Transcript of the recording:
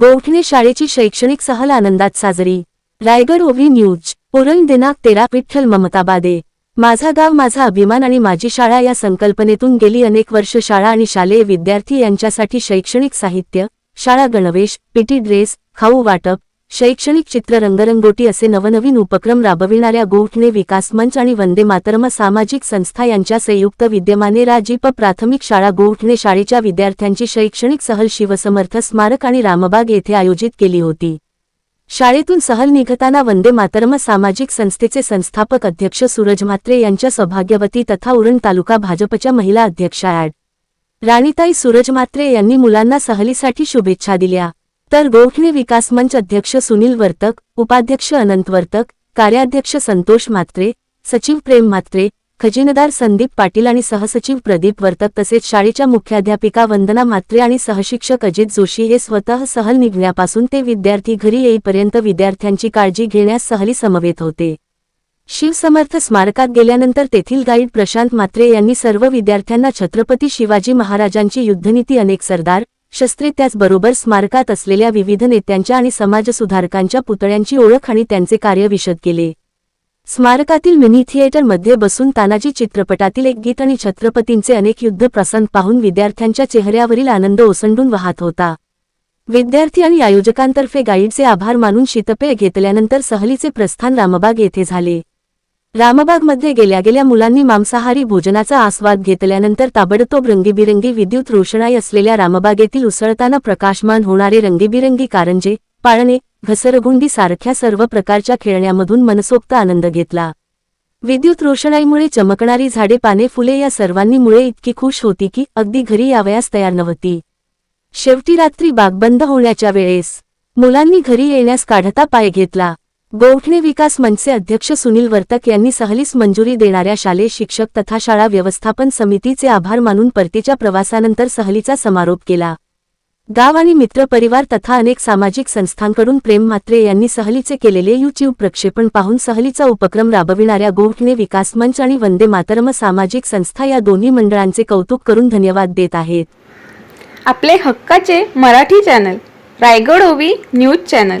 गोठणे शाळेची शैक्षणिक सहल आनंदात साजरी. रायगड ओव्ही न्यूज पुरण दिनाक तेरा विठ्ठल ममताबादे माझा गाव माझा अभिमान आणि माझी शाळा या संकल्पनेतून गेली अनेक वर्ष शाळा आणि शालेय विद्यार्थी यांच्यासाठी शैक्षणिक साहित्य शाळा गणवेश पीटी ड्रेस खाऊ वाटप शैक्षणिक चित्र रंगरंगोटी असे नवनवीन उपक्रम राबविणाऱ्या गोठणे विकास मंच आणि वंदे मातरम सामाजिक संस्था यांच्या संयुक्त विद्यमाने राजीप प्राथमिक शाळा गोठणे शाळेच्या विद्यार्थ्यांची शैक्षणिक सहल शिवसमर्थ स्मारक आणि रामबाग येथे आयोजित केली होती. शाळेतून सहल निघताना वंदे मातरम सामाजिक संस्थेचे संस्थापक अध्यक्ष सूरज म्हात्रे यांच्या सौभाग्यवती तथा उरण तालुका भाजपच्या महिला अध्यक्षा ॲड. राणीताई सूरज म्हात्रे यांनी मुलांना सहलीसाठी शुभेच्छा दिल्या. तर गोखणे विकास मंच अध्यक्ष सुनील वर्तक उपाध्यक्ष अनंत वर्तक कार्याध्यक्ष संतोष म्हात्रे सचिव प्रेम म्हात्रे खजिनदार संदीप पाटील आणि सहसचिव प्रदीप वर्तक तसेच शाळेच्या मुख्याध्यापिका वंदना म्हात्रे आणि सहशिक्षक अजित जोशी हे स्वतः सहल निघण्यापासून ते विद्यार्थी घरी येईपर्यंत विद्यार्थ्यांची काळजी घेण्यास सहली समवेत होते. शिवसमर्थ स्मारकात गेल्यानंतर तेथील गाईड प्रशांत म्हात्रे यांनी सर्व विद्यार्थ्यांना छत्रपती शिवाजी महाराजांची युद्धनीती अनेक सरदार शस्त्रे त्याचबरोबर स्मारकात असलेल्या विविध नेत्यांच्या आणि समाजसुधारकांच्या पुतळ्यांची ओळख आणि त्यांचे कार्य विशद केले. स्मारकातील मिनी थिएटरमध्ये बसून तानाजी चित्रपटातील एक गीत आणि छत्रपतींचे अनेक युद्ध प्रसंग पाहून विद्यार्थ्यांच्या चेहऱ्यावरील आनंद ओसंडून वाहत होता. विद्यार्थी आणि आयोजकांतर्फे गाईडचे आभार मानून शितपेय घेतल्यानंतर सहलीचे प्रस्थान रामबाग येथे झाले. रामबागमध्ये गेल्या गेल्या मुलांनी मांसाहारी भोजनाचा आस्वाद घेतल्यानंतर ताबडतोब रंगीबिरंगी विद्युत रोषणाई असलेल्या रामबागेतील उसळताना प्रकाशमान होणारे रंगीबिरंगी कारंजे पाळणे घसरगुंडी सारख्या सर्व प्रकारच्या खेळण्यामधून मनसोक्त आनंद घेतला. विद्युत रोषणाईमुळे चमकणारी झाडे पाने फुले या सर्वांनी मुळे इतकी खुश होती की अगदी घरी यावयास तयार नव्हती. शेवटी रात्री बाग बंद होण्याच्या वेळेस मुलांनी घरी येण्यास काढता पाय घेतला. गोठणे विकास मंचचे अध्यक्ष सुनील वर्तक यांनी सहलीस मंजुरी देणाऱ्या शालेय शिक्षक तथा शाळा व्यवस्थापन समितीचे आभार मानून परतीच्या प्रवासानंतर सहलीचा समारोप केला. गाव आणि मित्रपरिवार तथा अनेक सामाजिक संस्थांकडून प्रेम म्हात्रे यांनी सहलीचे केलेले यूट्यूब प्रक्षेपण पाहून सहलीचा उपक्रम राबविणाऱ्या गोठणे विकास मंच आणि वंदे मातरम सामाजिक संस्था या दोन्ही मंडळांचे कौतुक करून धन्यवाद देत आहेत. आपले हक्काचे मराठी चॅनल रायगड ओवी न्यूज चॅनल.